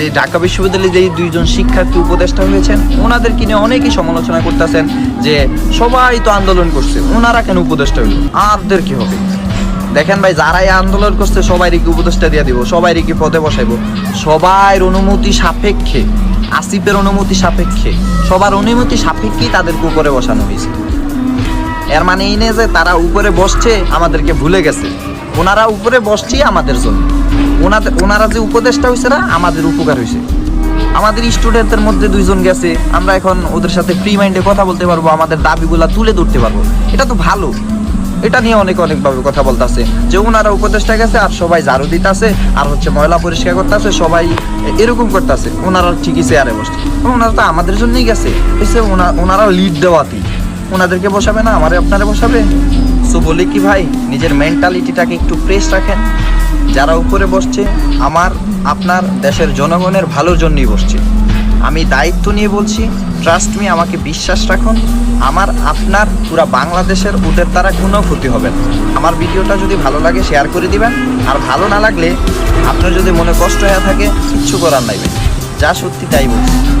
যে ঢাকা বিশ্ববিদ্যালয়ে যেই দুইজন শিক্ষার্থী উপদেষ্টা হয়েছেন ওনাদেরকে নিয়ে অনেকেই সমালোচনা করতেছেন যে সবাই তো আন্দোলন করছে, ওনারা কেন উপদেষ্টা হইল? আরদের কি হবে? দেখেন ভাই, যারাই আন্দোলন করছে সবাই কি উপদেষ্টা দিয়ে দিব? সবাই কি পদে বসাইবো? সবার অনুমতি সাপেক্ষে, আসিফের অনুমতি সাপেক্ষে, সবার অনুমতি সাপেক্ষেই তাদেরকে উপরে বসানো হয়েছে। এর মানে এই নেই যে তারা উপরে বসছে, আমাদেরকে ভুলে গেছে। ওনারা উপরে বসছে আমাদের জন্য। ওনাদের ওনারা যে উপদেশটা হয়েছে না, আমাদের উপকার হয়েছে আমাদের স্টুডেন্টদের মধ্যে দুইজন গেছে, আমরা এখন ওদের সাথে ফ্রি মাইন্ডে কথা বলতে পারব, আমাদের দাবিগুলা তুলে ধরতে পারব। এটা তো ভালো। এটা নিয়ে অনেক অনেকভাবে কথা বলতেছে। যে ওনারা উপদেশটা গেছে, আর সবাই ঝাড়ু দিতেছে, আর হচ্ছে ময়লা পরিষ্কার করতেছে, সবাই এরকম করতেছে। ওনারা ঠিকই চেয়ারে বসছে। ওনারা তো আমাদের জন্যই গেছে। এসে ওনা- ওনারা লিড দেওয়াতি। ওনাদেরকে বসাবে না, আমারে আপনারে বসাবে। সো বলি কি ভাই, নিজের মেন্টালিটিটাকে একটু ফ্রেশ রাখেন। যারা উপরে বসছে, আমার, আপনার দেশের জনগণের ভালোর জন্যই বসছে। আমি দায়িত্ব নিয়ে বলছি ট্রাস্ট মি আমাকে বিশ্বাস রাখুন। আমার, আপনার পুরা বাংলাদেশের ওদের দ্বারা কোনো ক্ষতি হবে না। আমার ভিডিওটা যদি ভালো লাগে শেয়ার করে দিবেন। আর ভালো না লাগলে, আপনার যদি মনে কষ্ট হয়ে থাকে, কিচ্ছু করার নাই যা সত্যি তাই বলছি।